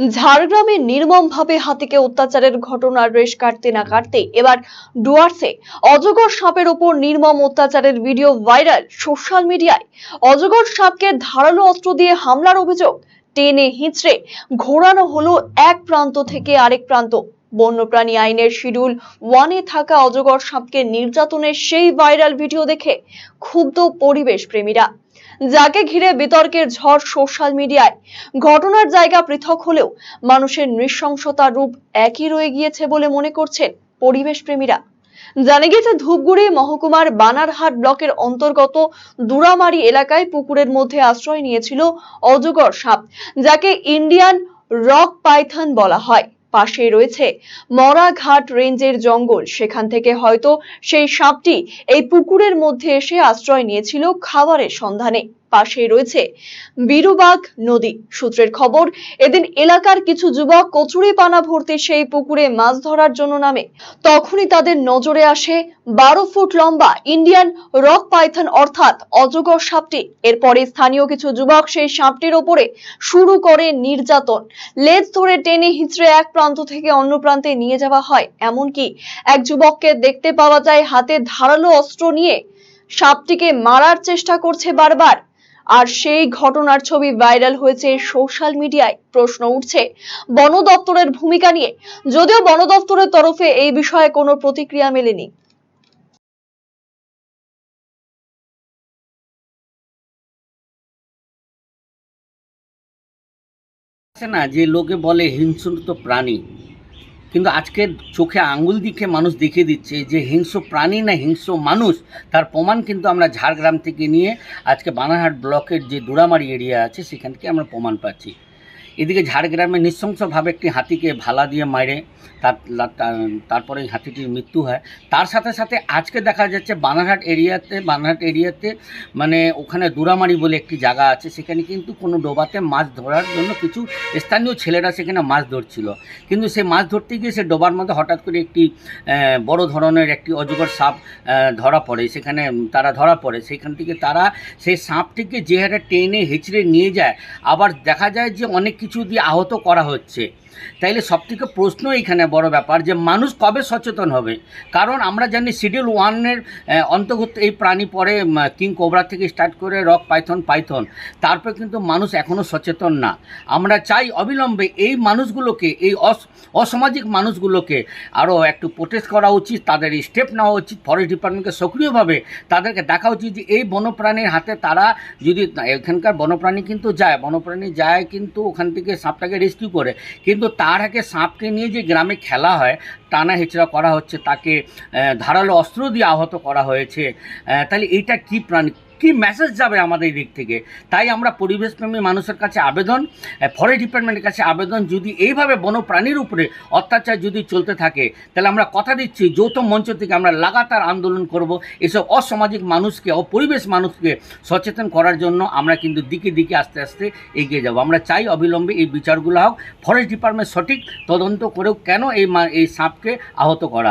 ঝাড়গ্রামে নির্মমভাবে হাতিকে অত্যাচারের ঘটনার রেশ কাটতে না কাটতে এবার ডুয়ার্সে অজগর সাপের ওপর নির্মম অত্যাচারের ভিডিও ভাইরাল সোশ্যাল মিডিয়ায়। অজগর সাপকে ধারালো অস্ত্র দিয়ে হামলার অভিযোগ টেনে হিঁচড়ে ঘোরানো হলো এক প্রান্ত থেকে আরেক প্রান্ত। বন্যপ্রাণী আইনের শিডিউল ওয়ানে থাকা অজগর সাপকে নির্যাতনের সেই ভাইরাল ভিডিও দেখে ক্ষুব্ধ পরিবেশ প্রেমীরা যাকে ঘিরে বিতর্কের ঝড় সোশ্যাল মিডিয়ায়। ঘটনার জায়গা পৃথক হলেও মানুষের নৃশংসতার রূপ একই রয়ে গিয়েছে বলে মনে করছেন পরিবেশ প্রেমীরা জানা গেছে ধূপগুড়ি মহকুমার বানারহাট ব্লকের অন্তর্গত দুরামারি এলাকায় পুকুরের মধ্যে আশ্রয় নিয়েছিল অজগর সাপ, যাকে ইন্ডিয়ান রক পাইথন বলা হয়। পাশে রয়েছে মরাঘাট রেঞ্জের জঙ্গল। সেখান থেকে হয়তো সেই সাপটি এই পুকুরের মধ্যে এসে আশ্রয় নিয়েছিল খাবারের সন্ধানে। পাশে রয়েছে বীরুবাগ নদী। সূত্রের খবর, এদিন এলাকার কিছু যুবক কচুরি পানা ভর্তি সেই পুকুরে মাছ ধরার জন্য নামে। তখনই তাদের নজরে আসে বারো ফুট লম্বা ইন্ডিয়ান রক পাইথন অর্থাৎ অজগর সাপটি। এরপরে স্থানীয় কিছু যুবক সেই সাপটির ওপরে শুরু করে নির্যাতন। লেজ ধরে টেনে হিঁচড়ে এক প্রান্ত থেকে অন্য প্রান্তে নিয়ে যাওয়া হয়। এমনকি এক যুবককে দেখতে পাওয়া যায় হাতে ধারালো অস্ত্র নিয়ে সাপটিকে মারার চেষ্টা করছে বারবার। আর সেই ঘটনার ছবি ভাইরাল হয়েছে সোশ্যাল মিডিয়ায়, প্রশ্ন উঠছে। বন দপ্তরের ভূমিকা নিয়ে, যদিও বন দপ্তরের তরফে এই বিষয়ে কোনো প্রতিক্রিয়া মেলেনি। না যে লোকে বলে হিংস্র প্রাণী। কিন্তু আজকে চোখে আঙ্গুল দিকে মানুষ দেখিয়ে দিচ্ছে যে হিংস্র প্রাণী না হিংস্র মানুষ, তার প্রমাণ কিন্তু আমরা ঝাড়গ্রাম থেকে নিয়ে আজকে বানারহাট ব্লকের যে দুরামারি এরিয়া আছে, সেখান থেকে আমরা প্রমাণ পাচ্ছি। এদিকে ঝাড়গ্রামে নৃশংসভাবে একটি হাতিকে ভালা দিয়ে মারে, তার, তার- তারপরে হাতিটির মৃত্যু হয়। তার সাথে সাথে আজকে দেখা যাচ্ছে বানারহাট এরিয়াতে বানারহাট এরিয়াতে মানে ওখানে দুরামারি বলে একটি জায়গা আছে। সেখানে কিন্তু কোনো ডোবাতে মাছ ধরার জন্য কিছু স্থানীয় ছেলেরা সেখানে মাছ ধরছিল। কিন্তু সে মাছ ধরতে গিয়ে সে ডোবার মধ্যে হঠাৎ করে একটি বড় ধরনের একটি অজগর সাপ ধরা পড়ে। সেখানে তারা ধরা পড়ে। সেখান থেকে তারা সেই সাপটিকে যে হারে টেনে হেঁচড়ে নিয়ে যায়, আবার দেখা যায় যে অনেক কিছু দিয়ে আহত করা হচ্ছে। তাইলে সবথেকে প্রশ্ন এখানে বড় ব্যাপার যে মানুষ কবে সচেতন হবে? কারণ আমরা জানি শিডিউল ওয়ানের অন্তর্গত এই প্রাণী পরে কিং কোবরা থেকে স্টার্ট করে রক, পাইথন পাইথন, তারপর কিন্তু মানুষ এখনও সচেতন না। আমরা চাই অবিলম্বে এই মানুষগুলোকে, এই অস, অসামাজিক মানুষগুলোকে আরও একটু প্রোটেস্ট করা উচিত, তাদের স্টেপ নেওয়া উচিত ফরেস্ট ডিপার্টমেন্টকে সক্রিয়ভাবে তাদেরকে দেখা উচিত যে এই বন্যপ্রাণীর হাতে তারা যদি, এখানকার বন্যপ্রাণী কিন্তু যায়, বন্যপ্রাণী যায় কিন্তু ওখান থেকে সাপটাকে রেস্কিউ করে। কিন্তু তার আগে সাঁপকে নিয়ে যে গ্রামে খেলা হয় টানা হেঁচড়া করা হচ্ছে। তাকে ধারালো অস্ত্র দিয়ে আহত করা হয়েছে। তাহলে এটা কি প্রাণী? কি মেসেজ যাবে আমাদের দিক থেকে? তাই আমরা পরিবেশপ্রেমী মানুষের কাছে আবেদন ফরেস্ট ডিপার্টমেন্টের কাছে আবেদন, যদি এইভাবে বনপ্রাণীর উপরে অত্যাচার যদি চলতে থাকে, তাহলে আমরা কথা দিচ্ছি, যৌথ মঞ্চ থেকে আমরা লাগাতার আন্দোলন করব। এসব অসামাজিক মানুষকে, অপরিবেশ মানুষকে সচেতন করার জন্য আমরা কিন্তু দিকে দিকে আস্তে আস্তে এগিয়ে যাব। আমরা চাই অবিলম্বে এই বিচারগুলো হোক ফরেস্ট ডিপার্টমেন্ট সঠিক তদন্ত করেও কেন এই এই সাপকে আহত করা।